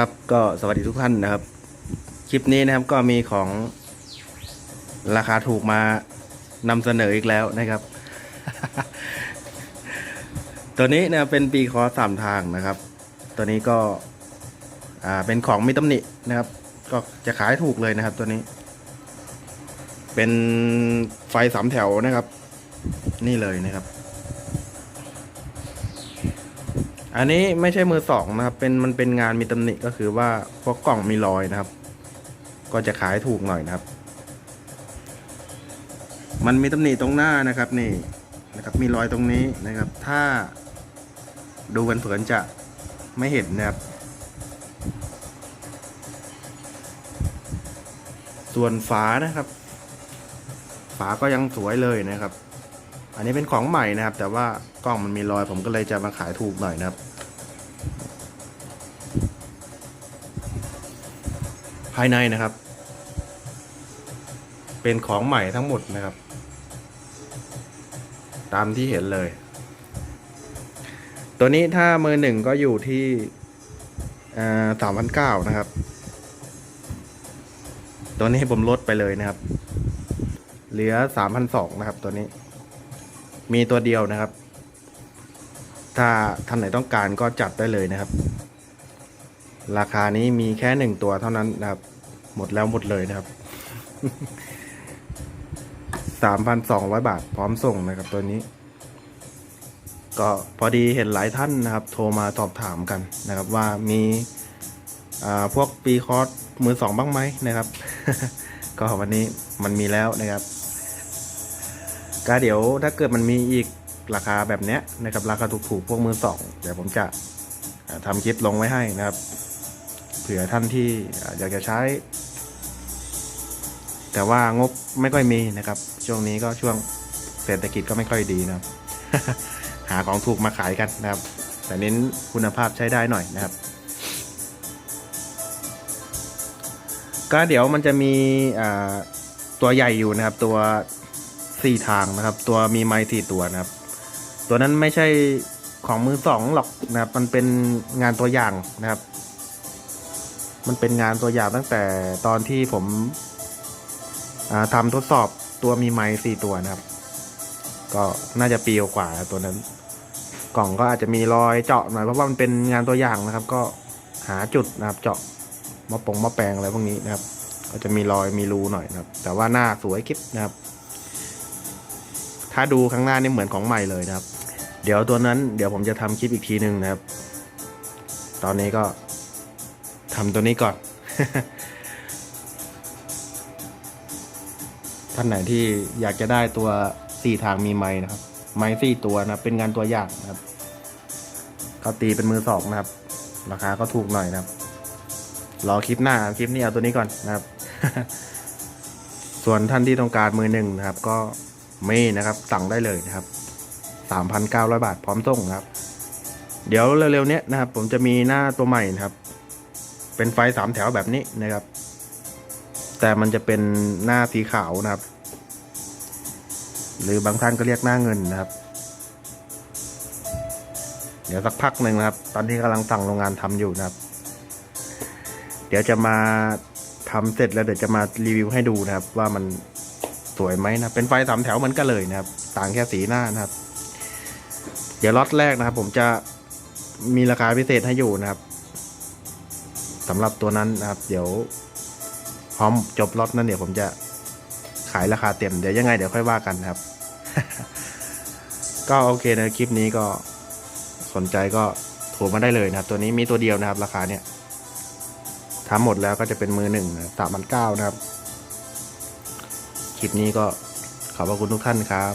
ครับก็สวัสดีทุกท่านนะครับ คลิปนี้นะครับก็มีของราคาถูกมานำเสนออีกแล้วนะครับ ตัวนี้นะเป็นปีคอสามทางนะครับ ตัวนี้ก็อ่าเป็นของมิตำหนินะครับ ก็จะขายถูกเลยนะครับตัวนี้ เป็นไฟสามแถวนะครับ นี่เลยนะครับ อันนี้ไม่ใช่มือสองนะครับเป็นมันเป็นงานมีตำหนิก็คือว่าพวกกล่องมีรอยนะครับ ก็จะขายถูกหน่อยนะครับ มันมีตำหนิตรงหน้านะครับนี่นะครับมีรอยตรงนี้นะครับ ถ้าดูกันเผินจะไม่เห็นนะครับ ส่วนฝานะครับ ฝาก็ยังสวยเลยนะครับ อันนี้เป็นของใหม่นะครับ แต่ว่ากล้องมันมีรอยผมก็เลยจะมาขายถูกหน่อยนะครับ ภายในนะครับ เป็นของใหม่ทั้งหมดนะครับ ตามที่เห็นเลย ตัวนี้ถ้ามือหนึ่งก็อยู่ที่สามพันเก้านะครับ ตัวนี้ผมลดไปเลยนะครับ เหลือสามพันสองนะครับตัวนี้ มีตัวเดียวนะครับ ถ้าท่านไหนต้องการก็จัดได้เลยนะครับ ราคานี้มีแค่หนึ่งตัวเท่านั้นนะครับ หมดแล้วหมดเลยนะครับสามพันสองร้อยบาทพร้อมส่งนะครับตัวนี้ ก็พอดีเห็นหลายท่านนะครับ โทรมาสอบถามกันนะครับ ว่ามีอ่าพวกปีคอร์สมือสองบ้างไหมนะครับ ก็วันนี้มันมีแล้วนะครับ ก็เดี๋ยวถ้าเกิดมันมีอีกราคาแบบเนี้ยนะครับราคาถูกๆพวกมือสองเดี๋ยวผมจะอ่าทำคลิปลงไว้ให้นะครับ เผื่อท่านที่อยากจะใช้ แต่ว่างบไม่ค่อยมีนะครับ ช่วงนี้ก็ช่วงเศรษฐกิจก็ไม่ค่อยดีนะครับ หาของถูกมาขายกันนะครับ แต่เน้นคุณภาพใช้ได้หน่อยนะครับ ก็เดี๋ยวมันจะมีตัวใหญ่อยู่นะครับ ตัว สี่ทางนะครับ ตัวมีไม้สี่ตัวนะครับ ตัวนั้นไม่ใช่ของมือสองหรอกนะครับ มันเป็นงานตัวอย่างนะครับ มันเป็นงานตัวอย่างตั้งแต่ตอนที่ผมอ่าทำทดสอบตัวมีไม้สี่ตัวนะครับ ก็น่าจะปีกว่าตัวนั้น กล่องก็อาจจะมีรอยเจาะหน่อยเพราะว่ามันเป็นงานตัวอย่างนะครับ ก็หาจุดนะครับ เจาะมะปงมะแปลงอะไรพวกนี้นะครับ ก็จะมีรอยมีรูหน่อยนะครับ แต่ว่าหน้าสวยกิ๊บนะครับ ถ้าดูข้างหน้านี่เหมือนของใหม่เลยนะครับ เดี๋ยวตัวนั้นเดี๋ยวผมจะทำคลิปอีกทีหนึ่งนะครับ ตอนนี้ก็ทำตัวนี้ก่อน ท่านไหนที่อยากจะได้ตัวสี่ทางมีไม้นะครับ ไม้สี่ตัวนะเป็นงานตัวอย่างนะครับเขาตีเป็นมือสองนะครับ ราคาก็ถูกหน่อยนะครับ รอคลิปหน้าคลิปนี้เอาตัวนี้ก่อนนะครับ ส่วนท่านที่ต้องการมือหนึ่งนะครับ ก็ มีนะครับ สั่งได้เลยนะครับสามพันเก้าร้อยบาทพร้อมส่งครับ เดี๋ยวเร็วๆนี้นะครับ ผมจะมีหน้าตัวใหม่นะครับ เป็นไฟสามแถวแบบนี้นะครับ แต่มันจะเป็นหน้าสีขาวนะครับ หรือบางท่านก็เรียกหน้าเงินนะครับ เดี๋ยวสักพักหนึ่งนะครับ ตอนที่กำลังสั่งโรงงานทำอยู่นะครับ เดี๋ยวจะมาทำเสร็จแล้วเดี๋ยวจะมารีวิวให้ดูนะครับ ว่ามัน สวยไหมนะเป็นไฟสามแถวเหมือนกันเลยนะครับ ต่างแค่สีหน้านะครับ เดี๋ยวล็อตแรกนะครับ ผมจะมีราคาพิเศษให้อยู่นะครับสำหรับตัวนั้นนะครับ เดี๋ยวพร้อมจบล็อตนั้นเดี๋ยวผมจะขายราคาเต็มเดี๋ยวยังไงเดี๋ยวค่อยว่ากันนะครับ ก็โอเคนะคลิปนี้ก็สนใจก็โทรมาได้เลยนะครับ ตัวนี้มีตัวเดียวนะครับ ราคาเนี่ยทำหมดแล้วก็จะเป็นมือหนึ่งสามพันเก้านะครับ คลิปนี้ก็ขอบพระคุณทุกท่านครับ